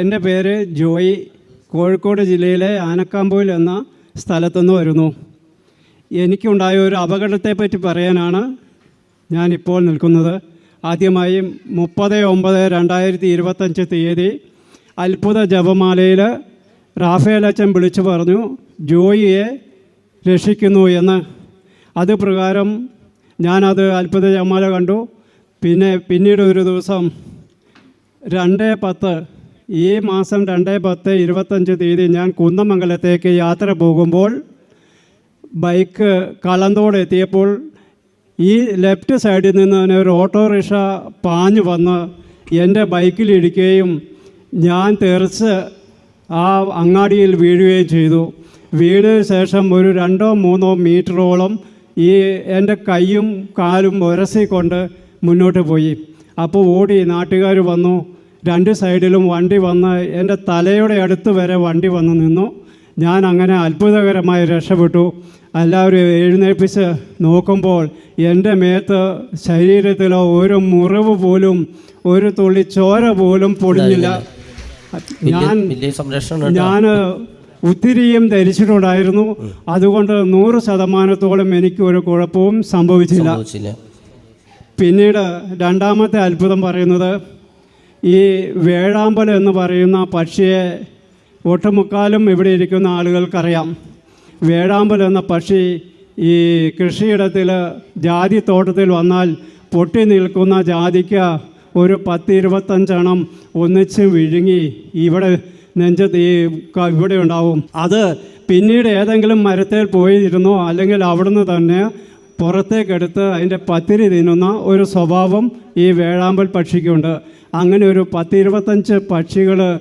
എന്റെ പേര് ജോയി. കോഴിക്കോട് ജില്ലയിലെ ആനക്കാമ്പൂൽ എന്ന സ്ഥലത്തുനിന്ന് വരുന്നു. എനിക്കുണ്ടായ ഒരു അപകടത്തെപ്പറ്റി പറയാനാണ് ഞാനിപ്പോൾ നിൽക്കുന്നത്. ആദ്യമായി മുപ്പത് ഒമ്പത് രണ്ടായിരത്തി ഇരുപത്തഞ്ച് തീയതി അത്ഭുത ജപമാലയിൽ റാഫേൽ അച്ഛൻ വിളിച്ചു പറഞ്ഞു ജോയിയെ രക്ഷിക്കുന്നു എന്ന്. അത് പ്രകാരം ഞാനത് അത്ഭുത ജപമാല കണ്ടു. പിന്നെ പിന്നീട് ഒരു ദിവസം രണ്ട് പത്ത് ഈ മാസം രണ്ട് പത്ത് ഇരുപത്തഞ്ച് തീയതി ഞാൻ കുന്നമംഗലത്തേക്ക് യാത്ര പോകുമ്പോൾ ബൈക്ക് കളന്തോട് എത്തിയപ്പോൾ ഈ ലെഫ്റ്റ് സൈഡിൽ നിന്ന് ഒരു ഓട്ടോറിക്ഷ പാഞ്ഞു വന്ന് എന്റെ ബൈക്കിലിരിക്കുകയും ഞാൻ തെറിച്ച് ആ അങ്ങാടിയിൽ വീഴുകയും ചെയ്തു. വീണതിന് ശേഷം ഒരു രണ്ടോ മൂന്നോ മീറ്ററോളം ഈ എന്റെ കൈയും കാലും ഉരസിക്കൊണ്ട് മുന്നോട്ട് പോയി. അപ്പോൾ ഓടി നാട്ടുകാർ വന്നു. രണ്ട് സൈഡിലും വണ്ടി വന്ന് എന്റെ തലയുടെ അടുത്ത് വരെ വണ്ടി വന്ന് നിന്നു. ഞാൻ അങ്ങനെ അത്ഭുതകരമായി രക്ഷപ്പെട്ടു. എല്ലാവരും എഴുന്നേൽപ്പിച്ച് നോക്കുമ്പോൾ എന്റെ മേത്ത് ശരീരത്തിലോ ഒരു മുറിവ് പോലും ഒരു തുള്ളി ചോര പോലും പൊടിഞ്ഞില്ല. ഞാൻ. ഞാൻ ഒത്തിരിയും ധരിച്ചിട്ടുണ്ടായിരുന്നു. അതുകൊണ്ട് നൂറ് ശതമാനത്തോളം എനിക്ക് ഒരു കുഴപ്പവും സംഭവിച്ചില്ല. പിന്നീട് രണ്ടാമത്തെ അത്ഭുതം പറയുന്നത് ഈ വേഴാമ്പൽ എന്ന് പറയുന്ന പക്ഷിയെ ഒട്ടുമുക്കാലും ഇവിടെ ഇരിക്കുന്ന ആളുകൾക്കറിയാം. വേഴാമ്പൽ എന്ന പക്ഷി ഈ കൃഷിയിടത്തിൽ ജാതി തോട്ടത്തിൽ വന്നാൽ പൊട്ടി നിൽക്കുന്ന ജാതിക്ക് ഒരു പത്ത് ഇരുപത്തഞ്ചെണ്ണം ഒന്നിച്ച് വിഴുങ്ങി ഇവിടെ നെഞ്ചത്ത് ഈ ഇവിടെ ഉണ്ടാവും. അത് പിന്നീട് ഏതെങ്കിലും മരത്തിൽ പോയിരുന്നോ അല്ലെങ്കിൽ അവിടുന്ന് തന്നെ പുറത്തേക്കെടുത്ത് അതിന്റെ പത്തിരി തിന്നുന്ന ഒരു സ്വഭാവം ഈ വേഴാമ്പൽ പക്ഷിക്കുണ്ട്. അങ്ങനെ ഒരു പത്തിരുപത്തഞ്ച് പക്ഷികൾ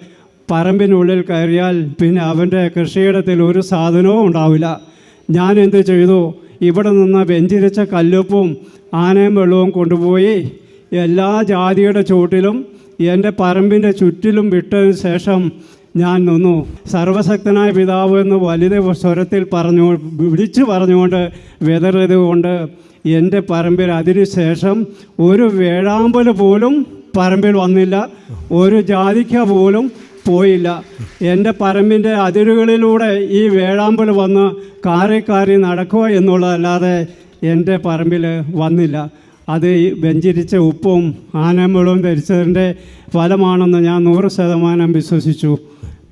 പറമ്പിനുള്ളിൽ കയറിയാൽ പിന്നെ അവന്റെ കൃഷിയിടത്തിൽ ഒരു സാധനവും ഉണ്ടാവില്ല. ഞാൻ എന്ത് ചെയ്തു? ഇവിടെ നിന്ന് വെഞ്ചിരിച്ച കല്ലുപ്പും ആനയും വെള്ളവും കൊണ്ടുപോയി എല്ലാ ജാതിയുടെ ചുവട്ടിലും എന്റെ പറമ്പിന്റെ ചുറ്റിലും വിട്ടതിന് ശേഷം ഞാൻ നിന്നു. സർവശക്തനായ പിതാവ് എന്ന് വലിയ സ്വരത്തിൽ പറഞ്ഞു വിളിച്ചു പറഞ്ഞുകൊണ്ട് വിതറിയതുകൊണ്ട് എന്റെ പറമ്പിൽ അതിനു ശേഷം ഒരു വേഴാമ്പൽ പോലും പറമ്പിൽ വന്നില്ല. ഒരു ജാതിക്ക പോലും പോയില്ല. എന്റെ പറമ്പിന്റെ അതിരുകളിലൂടെ ഈ വേഴാമ്പൽ വന്ന് കാറി കാറി നടക്കുക എന്നുള്ളതല്ലാതെ എന്റെ പറമ്പിൽ വന്നില്ല. അത് വെഞ്ചിരിച്ച ഉപ്പും ആനമ്പളവും ധരിച്ചതിന്റെ ഫലമാണെന്ന് ഞാൻ നൂറ് ശതമാനം വിശ്വസിച്ചു.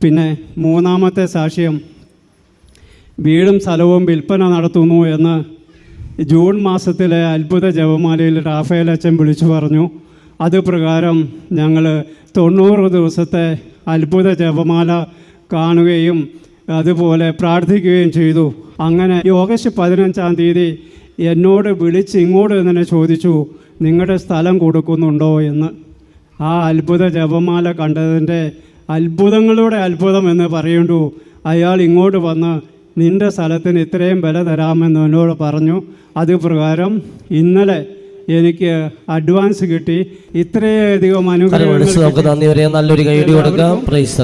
പിന്നെ മൂന്നാമത്തെ സാക്ഷ്യം വീടും സ്ഥലവും വിൽപ്പന നടത്തുന്നു എന്ന് ജൂൺ മാസത്തിലെ അത്ഭുത ജപമാലയിൽ റാഫേൽ അച്ഛൻ വിളിച്ചു പറഞ്ഞു. അത് പ്രകാരം ഞങ്ങൾ തൊണ്ണൂറ് ദിവസത്തെ അത്ഭുത ജപമാല കാണുകയും അതുപോലെ പ്രാർത്ഥിക്കുകയും ചെയ്തു. അങ്ങനെ ഈ ഓഗസ്റ്റ് പതിനഞ്ചാം തീയതി എന്നോട് വിളിച്ച് ഇങ്ങോട്ട് തന്നെ ചോദിച്ചു നിങ്ങളുടെ സ്ഥലം കൊടുക്കുന്നുണ്ടോ? എന്ന്. ആ അത്ഭുത ജപമാല കണ്ടതിന്റെ അത്ഭുതങ്ങളുടെ അത്ഭുതം എന്ന് പറയുന്നു അയാൾ ഇങ്ങോട്ട് വന്ന് നിന്റെ സ്ഥലത്തിന് ഇത്രയും വില തരാമെന്ന് എന്നോട് പറഞ്ഞു. അത് പ്രകാരം ഇന്നലെ എനിക്ക് അഡ്വാൻസ് കിട്ടി. ഇത്രയധികം അനുഗ്രഹം നല്ലൊരു കൈ കൊടുക്കാം. പ്രൈസ്